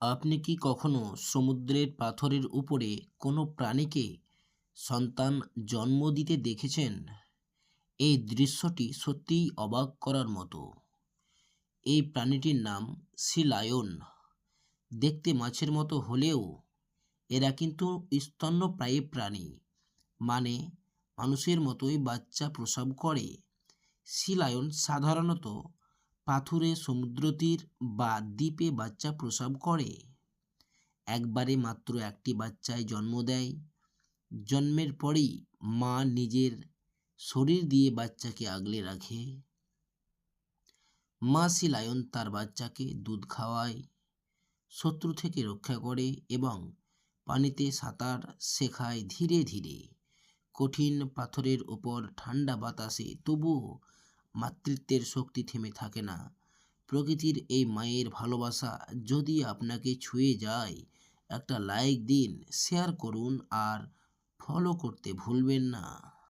আপনি কি কখনো সমুদ্রের পাথরের উপরে কোনো প্রাণীকে সন্তান জন্ম দিতে দেখেছেন? এই দৃশ্যটি সত্যিই অবাক করার মতো। এই প্রাণীটির নাম সি লায়ন। দেখতে মাছের মতো হলেও এরা কিন্তু স্তন্যপ্রায়ী প্রাণী মানে মানুষের মতোই বাচ্চা প্রসব করে। সি লায়ন সাধারণত পাথুরে সমুদ্র তীর বা দ্বীপে বাচ্চা প্রসব করে। একবারে মাত্র একটি বাচ্চায় জন্ম দেয়। জন্মের পরেই মা নিজের শরীর দিয়ে বাচ্চাকে আগলে রাখে। মা সি লায়ন তার বাচ্চাকে দুধ খাওয়ায়, শত্রু থেকে রক্ষা করে এবং পানিতে সাঁতার শেখায় ধীরে ধীরে। কঠিন পাথরের ওপর ঠান্ডা বাতাসে তবুও মাতৃত্বের শক্তি থেমে থাকে না। প্রকৃতির এই মায়ের ভালোবাসা যদি আপনাকে ছুঁয়ে যায়, একটা লাইক দিন শেয়ার করুন আর ফলো করতে ভুলবেন না।